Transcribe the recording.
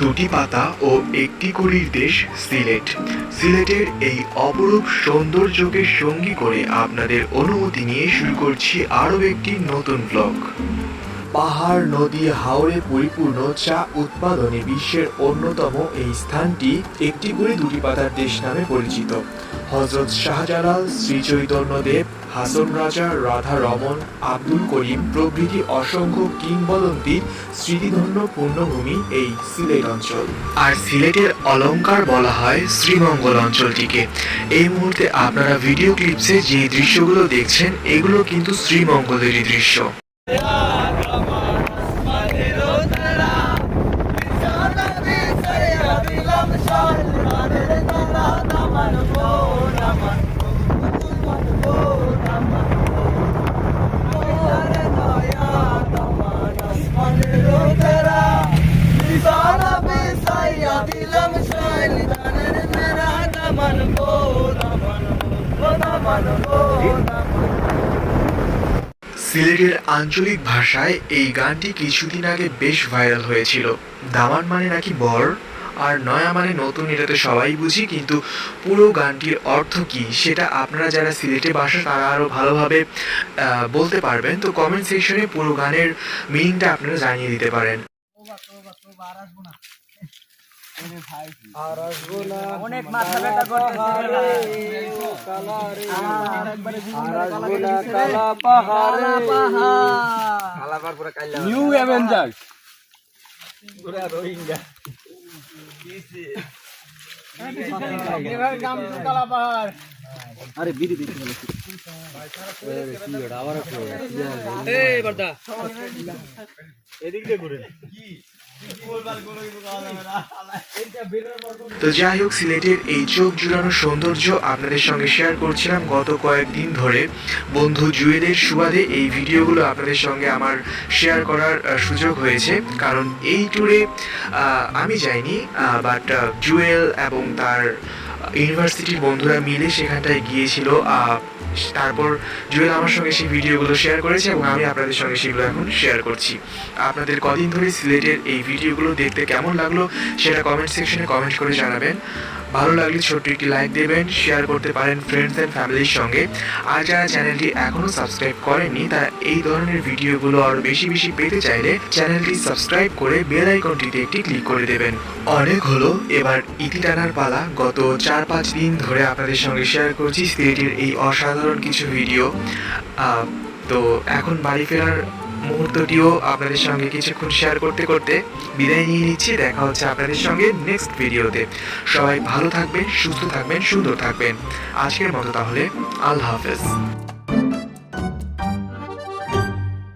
দুটি পাতা ও একটি কলির দেশ সিলেট। সিলেটের এই অপরূপ সৌন্দর্যকে সঙ্গী করে আপনাদের অনুমতি নিয়ে শুরু করছি আরও একটি নতুন ব্লগ পাহাড়, নদী, হাওরে পরিপূর্ণ চা উৎপাদনে বিশ্বের অন্যতম এই স্থানটি একটি করে দুটি পাতার দেশ নামে পরিচিত। হজরত শাহজালাল শ্রী চৈতন্যদেব হাসন রাজা, রাধা রমন, আব্দুল করিম প্রভৃতি অসংখ্য কিংবদন্তি স্মৃতিধন্য পূর্ণভূমি এই সিলেট অঞ্চল। আর সিলেটের অলঙ্কার বলা হয় শ্রীমঙ্গল অঞ্চলটিকে। এই মুহূর্তে আপনারা ভিডিও ক্লিপসে যে দৃশ্যগুলো দেখছেন, এগুলো কিন্তু শ্রীমঙ্গলেরই দৃশ্য। সিলেটের আঞ্চলিক ভাষায় এই গানটি কিছুদিন আগে বেশ ভাইরাল হয়েছিল। দামান মানে নাকি বর, আর নয়া মানে নতুন এটাতে সবাই বুঝি, কিন্তু পুরো গানটির অর্থ কি সেটা আপনারা যারা সিলেটে বাসা, তারা আরও ভালোভাবে বলতে পারবেন। তো কমেন্ট সেকশনে পুরো গানের মিনিংটা আপনারা জানিয়ে দিতে পারেন। অনেক মাথা ব্যথা করতেছে। নিউ অ্যাভেঞ্জার্স আরে বিড়ি দিতে আবার এই এদিক দিয়ে ঘুরে। তো যাই হোক, সিলেটের এই চোখ জুড়ানো সৌন্দর্য আপনাদের সঙ্গে শেয়ার করছিলাম গত কয়েকদিন ধরে। বন্ধু জুয়েলের সুবাদে এই ভিডিওগুলো আপনাদের সঙ্গে আমার শেয়ার করার সুযোগ হয়েছে। কারণ এই ট্যুরে আমি যাইনি বাট জুয়েল এবং তার ইউনিভার্সিটির বন্ধুরা মিলে সেখানটায় গিয়েছিল। তারপর জুয়েল আমার সঙ্গে সেই ভিডিওগুলো শেয়ার করেছে এবং আমি আপনাদের সঙ্গে সেগুলো এখন শেয়ার করছি। আপনাদের কদিন ধরে সিলেটের এই ভিডিওগুলো দেখতে কেমন লাগল সেটা কমেন্ট সেকশনে কমেন্ট করে জানাবেন। ভালো লাগলে ছোট্ট একটি লাইক দেবেন শেয়ার করতে পারেন ফ্রেন্ডস অ্যান্ড ফ্যামিলির সঙ্গে। আর যারা চ্যানেলটি এখনও সাবস্ক্রাইব করেনি তারা এই ধরনের ভিডিওগুলো আরও বেশি বেশি পেতে চাইলে চ্যানেলটি সাবস্ক্রাইব করে বেল আইকনটিতে একটি ক্লিক করে দেবেন। অনেক হলো, এবার ইতি টানার পালা। গত চার পাঁচ দিন ধরে আপনাদের সঙ্গে শেয়ার করছি সিলেটের এই অসাধারণ কিছু ভিডিও তো এখন বাড়ি ফেরার মুহূর্তটিও আপনাদের সঙ্গে কিছুক্ষণ শেয়ার করতে করতে বিদায় নিয়ে নিচ্ছি। দেখা হচ্ছে আপনাদের সঙ্গে নেক্সট ভিডিওতে সবাই ভালো থাকবেন, সুস্থ থাকবেন, সুন্দর থাকবেন। আজকের মতো তাহলে, আল্লাহ হাফেজ।